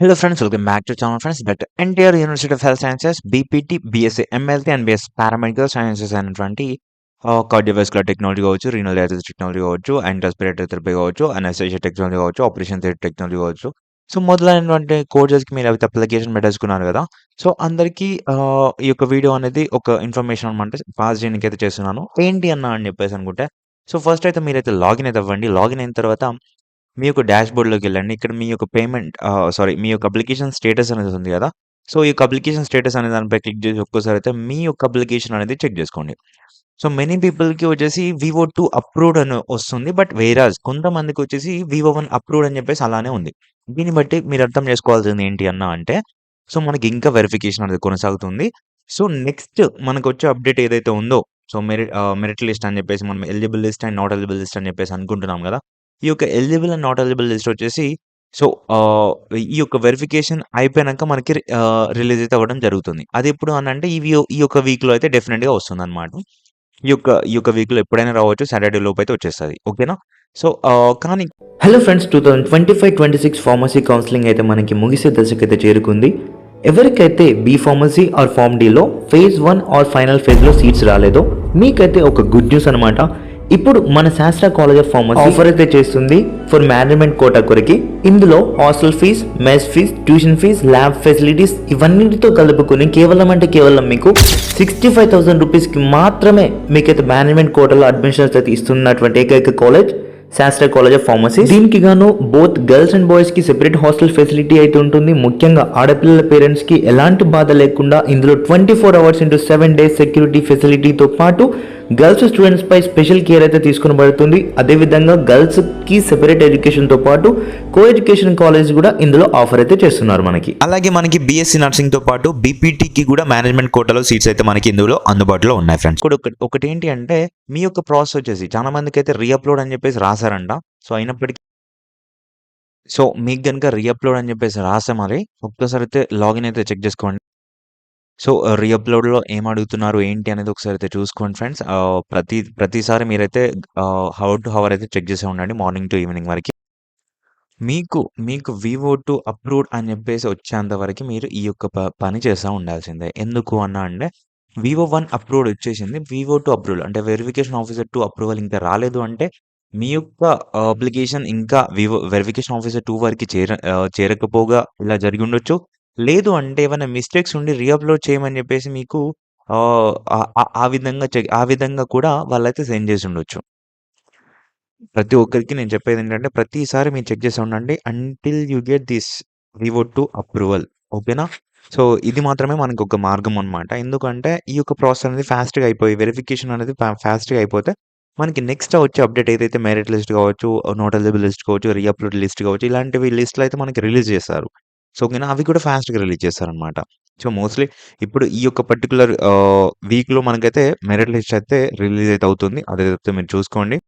Hello friends welcome back to channel friends but NTR university of health sciences BPT BSc MLT and BS paramedical sciences అనేటువంటి cardiovascular technology కావచ్చు renal dialysis technology కావచ్చు and respiratory therapy కావచ్చు anaesthesia technology కావచ్చు operation theatre technology కావచ్చు. So మొదలైనటువంటి కోర్సెస్కి మీరు అయితే అప్లికేషన్ పెట్టేసుకున్నారు కదా సో అందరికీ ఈ యొక్క వీడియో అనేది ఒక ఇన్ఫర్మేషన్ అనమాట పాస్ చేయడానికి అయితే చేస్తున్నాను. ఏంటి అన్న అని చెప్పేసి అనుకుంటే సో ఫస్ట్ అయితే మీరైతే లాగిన్ అయితే అవ్వండి. లాగిన్ అయిన తర్వాత మీ యొక్క డాష్‌బోర్డ్‌లోకి వెళ్ళండి. ఇక్కడ మీ యొక్క పేమెంట్ ఆహ్, సారీ మీ యొక్క అప్లికేషన్ స్టేటస్ అనేది ఉంది కదా సో, ఈ యొక్క అప్లికేషన్ స్టేటస్ అనే దానిపై క్లిక్ చేసి ఒక్కసారి అయితే మీ యొక్క అప్లికేషన్ అనేది చెక్ చేసుకోండి. సో, మెనీ పీపుల్‌కి వచ్చేసి వివో 2 అప్రూవ్డ్ అని వస్తుంది. బట్ వేరాజ్ కొంతమందికి వచ్చేసి వివో 1 అప్రూవ్డ్ అని చెప్పేసి అలానే ఉంది. దీన్ని బట్టి మీరు అర్థం చేసుకోవాల్సింది ఏంటి అన్నా అంటే, సో, మనకి ఇంకా వెరిఫికేషన్ అనేది కొనసాగుతుంది. సో, నెక్స్ట్ మనకొచ్చే అప్డేట్ ఏదైతే ఉందో సో, మెరి ఆహ్, మెరిట్ లిస్ట్ అని చెప్పేసి మనం eligible list and not eligible list అని చెప్పేసి అనుకుంటున్నాం కదా ఈ యొక్క eligible and not eligible list వచ్చేసి సో, ఈ యొక్క వెరిఫికేషన్ అయిపోయాక మనకి రిలీజ్ అయితే అవ్వడం జరుగుతుంది. అది ఎప్పుడు అనంటే ఈ ఇవి ఈ యొక్క వీక్‌లో అయితే డెఫినెట్గా వస్తుంది అనమాట ఈ యొక్క ఈ యొక్క వీక్‌లో ఎప్పుడైనా రావచ్చు. సాటర్‌డే లోపై వచ్చేస్తుంది ఓకేనా? సో, కానీ hello friends two thousand twenty five twenty six pharmacy counselling అయితే మనకి ముగిసే దశకైతే చేరుకుంది ఎవరికైతే బీ ఫార్మసీ ఆర్ ఫార్మ్ డీలో ఫేజ్ వన్ ఆర్ ఫైనల్ ఫేజ్లో సీట్స్ రాలేదో మీకైతే ఒక గుడ్ న్యూస్ అనమాట ఇప్పుడు మన శాస్త్ర కాలేజ్ ఆఫ్ ఫార్మసీ ఆఫర్ అయితే చేస్తుంది. ఫర్ మేనేజ్మెంట్ కోటా కొరకి. ఇందులో hostel fee mess fee tuition fee lab facilities ఇవన్నిటితో కలుపుకొని కేవలం అంటే కేవలం మీకు సిక్స్టీ ఫైవ్ థౌసండ్ రూపీస్కి మాత్రమే మీకైతే మేనేజ్మెంట్ కోటాలో అడ్మిషన్స్ అయితే ఇస్తున్నటువంటి ఏకైక కాలేజ్ శాస్త్ర కాలేజ్ ఆఫ్ ఫార్మసీ దీనికి గాను బోత్ గర్ల్స్ అండ్ బాయ్స్కి సెపరేట్ హాస్టల్ ఫెసిలిటీ అయితే ఉంటుంది. ముఖ్యంగా ఆడపిల్లల పేరెంట్స్కి ఎలాంటి బాధ లేకుండా ఇందులో twenty four hours into seven days security ఫెసిలిటీతో పాటు గర్ల్స్ స్టూడెంట్స్ పై స్పెషల్ కేర్ అయితే తీసుకునబడుతుంది అదేవిధంగా గర్ల్స్కి సెపరేట్ ఎడ్యుకేషన్తో పాటు కో ఎడ్యుకేషన్ కాలేజ్ కూడా ఇందులో ఆఫర్ అయితే చేస్తున్నారు మనకి అలాగే మనకి బీఎస్సీ నర్సింగ్‌తో పాటు బీపీటీకి కూడా మేనేజ్మెంట్ కోటాలో సీట్స్ అయితే మనకి ఇందులో అందుబాటులో ఉన్నాయి ఫ్రెండ్స్. ఇప్పుడు ఒకటి ఒకటేంటి అంటే మీ యొక్క ప్రాసెస్ వచ్చేసి చాలా మందికైతే రీఅప్‌లోడ్ అని చెప్పేసి రాసారంట. సో, అయినప్పటికీ సో, మీకు గనుక రీఅప్‌లోడ్ అని చెప్పేసి రాస్తే మరి ఒక్కసారి అయితే లాగిన్ అయితే చెక్ చేసుకోండి. సో, రీఅప్‌లోడ్‌లో ఏం అడుగుతున్నారు ఏంటి అనేది ఒకసారి అయితే చూసుకోండి ఫ్రెండ్స్. ప్రతి ప్రతిసారి మీరైతే హవర్ టు హవర్ అయితే చెక్ చేసే ఉండండి మార్నింగ్ టు ఈవినింగ్ వరకు మీకు మీకు వివో టు అప్రూవ్డ్ అని చెప్పేసి వచ్చేంత వరకు మీరు ఈ యొక్క ప పని చేస్తా ఉండాల్సిందే. ఎందుకు అన్నా అంటే వివో వన్ అప్రూవ్డ్ వచ్చేసింది. వివో టు అప్రూవల్ అంటే వెరిఫికేషన్ ఆఫీసర్ టు అప్రూవల్ ఇంకా రాలేదు అంటే మీ యొక్క అప్లికేషన్ ఇంకా వివో వెరిఫికేషన్ ఆఫీసర్ టూ వరకు చేర చేరకపోగా ఇలా జరిగి ఉండొచ్చు. లేదు అంటే ఏమైనా మిస్టేక్స్ ఉండి రీఅప్‌లోడ్ చేయమని చెప్పేసి మీకు ఆహ్, ఆహ్, ఆ విధంగా చె ఆ విధంగా కూడా వాళ్ళైతే సెండ్ చేసి ఉండొచ్చు. ప్రతి ఒక్కరికి నేను చెప్పేదేంటంటే ప్రతిసారి మీరు చెక్ చేసి ఉండండి. Until you get this VO two approval ఓకేనా? సో, ఇది మాత్రమే మనకొక మార్గం అనమాట. ఎందుకంటే ఈ యొక్క ప్రాసెస్ అనేది ఫాస్ట్‌గా అయిపోయి వెరిఫికేషన్ అనేది ఫా ఫాస్ట్‌గా అయిపోతే మనకి నెక్స్ట్ వచ్చే అప్డేట్ ఏదైతే మెరిట్ లిస్ట్ కావచ్చు, నాట్ ఎలిజిబుల్ లిస్ట్ కావచ్చు, రీఅప్‌లోడ్ లిస్ట్ కావచ్చు ఇలాంటివి లిస్ట్‌లు అయితే మనకి రిలీజ్ చేస్తారు. సో, ఓకేనా? అవి కూడా ఫాస్ట్‌గా రిలీజ్ చేస్తారనమాట. సో, మోస్ట్‌లీ ఇప్పుడు ఈ యొక్క పర్టికులర్ వీక్‌లో మనకైతే మెరిట్ లిస్ట్ అయితే రిలీజ్ అయితే అవుతుంది. అదైతే మీరు చూసుకోండి.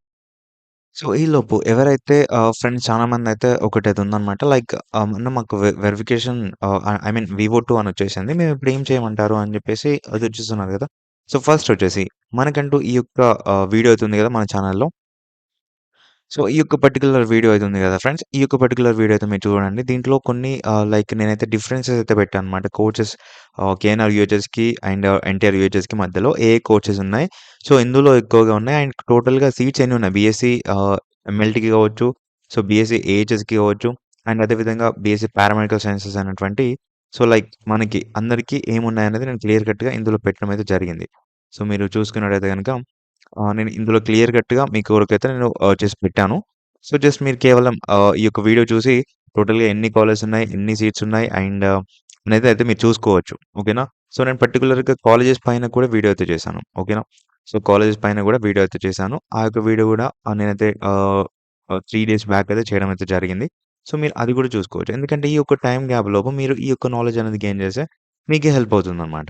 సో, ఈలోపు ఎవరైతే ఫ్రెండ్స్ చాలా మందైతే ఒకటైతే ఉందన్నమాట లైక్ ఆహ్, మాకు వె verification I mean VO two అని వచ్చేసింది. మేము ఇప్పుడు ఏం చేయమంటారు అని చెప్పేసి అది వచ్చేస్తున్నారు కదా! సో, ఫస్ట్ వచ్చేసి మనకంటూ ఈ యొక్క వీడియో అవుతుంది కదా! మన ఛానల్లో సో, ఈ యొక్క పర్టికులర్ వీడియో అయితే ఉంది కదా ఫ్రెండ్స్. ఈ యొక్క పర్టికులర్ వీడియో అయితే మీరు చూడండి. దీంట్లో కొన్ని లైక్ నేనైతే డిఫరెన్సెస్ అయితే పెట్టాననమాట. కోచెస్ కేఎన్ఆర్ యూహెచ్ఎస్‌కి అండ్ ఎన్టీఆర్ యూహెచ్ఎస్‌కి మధ్యలో ఏ కోచెస్ ఉన్నాయి. సో, ఇందులో ఎక్కువగా ఉన్నాయి అండ్ టోటల్‌గా సీట్స్ ఎన్ని ఉన్నాయి. బీఎస్సీ ఎమ్మెల్టీకి ఎంఎల్టీకి కావచ్చు. సో, బీఎస్సీ ఏహెచ్ఎస్‌కి కావచ్చు. అండ్ అదేవిధంగా బీఎస్సీ పారామెడికల్ సైన్సెస్ అనేటువంటి సో, లైక్ మనకి అందరికీ ఏమున్నాయనేది నేను క్లియర్ కట్‌గా ఇందులో పెట్టడం అయితే జరిగింది. సో, మీరు చూసుకున్నట్టయితే కనుక నేను ఇందులో క్లియర్ కట్‌గా మీ అయితే నేను చేసి పెట్టాను. సో, జస్ట్ మీరు కేవలం ఈ యొక్క వీడియో చూసి టోటల్‌గా ఎన్ని కాలేజెస్ ఉన్నాయి, ఎన్ని సీట్స్ ఉన్నాయి అండ్ అనేది అయితే మీరు చూసుకోవచ్చు. ఓకేనా? సో, నేను పర్టిక్యులర్‌గా కాలేజెస్ పైన కూడా వీడియో అయితే చేశాను. ఓకేనా? సో, కాలేజెస్ పైన కూడా వీడియో అయితే చేశాను. ఆ యొక్క వీడియో కూడా నేనైతే త్రీ డేస్ బ్యాక్ అయితే చేయడం అయితే జరిగింది. సో, మీరు అది కూడా చూసుకోవచ్చు. ఎందుకంటే ఈ యొక్క టైం గ్యాప్ లోపు మీరు ఈ యొక్క నాలెడ్జ్ అనేది గెయిన్ చేస్తే మీకే హెల్ప్ అవుతుందనమాట.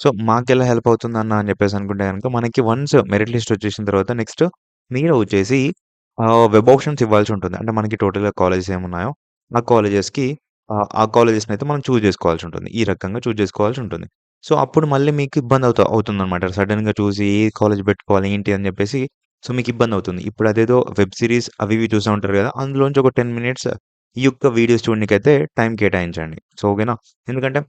సో, మాకెలా హెల్ప్ అవుతుందన్న అని చెప్పేసి అనుకుంటే గనుక మనకి వన్స్ మెరిట్ లిస్ట్ వచ్చేసిన తర్వాత నెక్స్ట్ మీరు వచ్చేసి వెబ్ ఆప్షన్స్ ఇవ్వాల్సి ఉంటుంది. అంటే మనకి టోటల్‌గా కాలేజెస్ ఏమున్నాయో ఆ కాలేజెస్‌కి ఆ కాలేజెస్‌ని అయితే మనం చూజ్ చేసుకోవాల్సి ఉంటుంది. ఈ రకంగా చూజ్ చేసుకోవాల్సి ఉంటుంది. సో, అప్పుడు మళ్ళీ మీకు ఇబ్బంది అవుతా అవుతుందనమాట. సడన్గా చూసి ఏ కాలేజ్ పెట్టుకోవాలి ఏంటి అని చెప్పేసి సో, మీకు ఇబ్బంది అవుతుంది. ఇప్పుడు అదేదో వెబ్ సిరీస్ అవి ఇవి చూస్తా ఉంటారు కదా! అందులోంచి ఒక 10 మినిట్స్ ఈ యొక్క వీడియోస్ చూడనీకైతే టైం కేటాయించండి. సో, ఓకేనా? ఎందుకంటే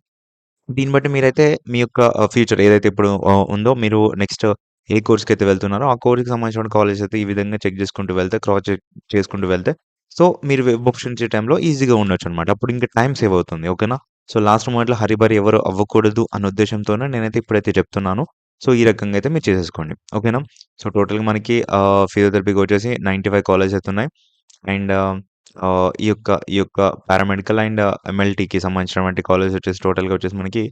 దీన్ని బట్టి మీరైతే మీ యొక్క ఫ్యూచర్ ఏదైతే ఇప్పుడు ఉందో మీరు నెక్స్ట్ ఏ కోర్స్కి అయితే వెళ్తున్నారో ఆ కోర్స్‌కి సంబంధించిన కాలేజ్ అయితే ఈ విధంగా చెక్ చేసుకుంటూ వెళ్తే క్రాస్ చెక్ చేసుకుంటూ వెళ్తే సో, మీరు వెబ్ ఆప్షన్ ఇచ్చే టైంలో ఈజీగా ఉండొచ్చు అనమాట అప్పుడు ఇంకా టైం సేవ్ అవుతుంది. ఓకేనా? సో, లాస్ట్ మూమెంట్లో హరిబరి ఎవరు అవ్వకూడదు అన్న ఉద్దేశంతోనే నేనైతే ఇప్పుడైతే చెప్తున్నాను. సో, ఈ రకంగా అయితే మీరు చేసేసుకోండి. ఓకేనా? సో, టోటల్‌గా మనకి ఫిజియోథెరపీకి వచ్చేసి 95 కాలేజెస్ అయితే ఉన్నాయి. అండ్ ఆహ్, ఈ యొక్క ఈ యొక్క పారామెడికల్ అండ్ ఎంఎల్‌టీకి సంబంధించినటువంటి కాలేజెస్ వచ్చేసి టోటల్‌గా వచ్చేసి మనకి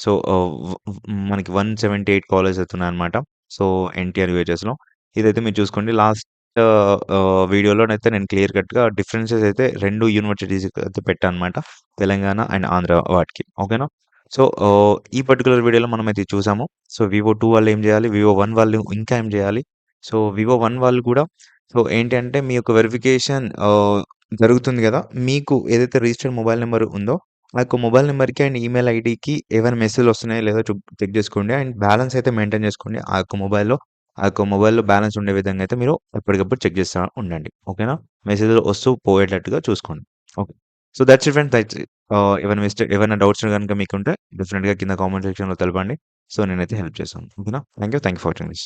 సో, ఆహ్, వ్ వ్ మనకి 178 కాలేజెస్ అయితే ఉన్నాయన్నమాట. సో, ఎన్టీఆర్ యూహెచ్ఎస్‌లో. ఇదైతే మీరు చూసుకోండి. లాస్ట్ ఆహ్, ఆహ్, వీడియోలోనైతే నేను క్లియర్ కట్‌గా డిఫరెన్సెస్ అయితే 2 యూనివర్సిటీస్‌కి అయితే పెట్టానన్నమాట. తెలంగాణ అండ్ ఆంధ్ర వాటికి. ఓకేనా? సో, ఆహ్, ఈ పర్టిక్యులర్ వీడియోలో మనమైతే చూసాము. సో, వివో 2 వాళ్ళు ఏం చేయాలి? వివో 1 వాళ్ళు ఇంకా ఏం చేయాలి? సో, వివో 1 వాళ్ళు కూడా సో, ఏంటి అంటే మీ యొక్క వెరిఫికేషన్ ఆహ్, జరుగుతుంది కదా మీకు ఏదైతే రిజిస్టర్డ్ మొబైల్ నెంబర్ ఉందో ఆ యొక్క మొబైల్ నెంబర్కి అండ్ ఈమెయిల్ ఐడికి ఏమైనా మెసేజ్ వస్తున్నాయో లేదో చెక్ చేసుకోండి. అండ్ బ్యాలెన్స్ అయితే మెయింటైన్ చేసుకోండి. ఆ యొక్క మొబైల్‌లో ఆ యొక్క మొబైల్‌లో బ్యాలెన్స్ ఉండే విధంగా అయితే మీరు ఎప్పటికప్పుడు చెక్ చేస్తా ఉండండి. ఓకేనా? మెసేజ్‌లు వస్తూ పోయేటట్టుగా చూసుకోండి. Okay. So, that's it friends. That's ఏమైనా మిస్టేక్ ఏమైనా డౌట్స్ కనుక మీకు ఉంటే డెఫినెట్గా కింద కామెంట్ సెక్షన్‌లో తెలపండి. సో, నేనైతే హెల్ప్ చేస్తాను. ఓకేనా? Thank you. Thank you for watching this.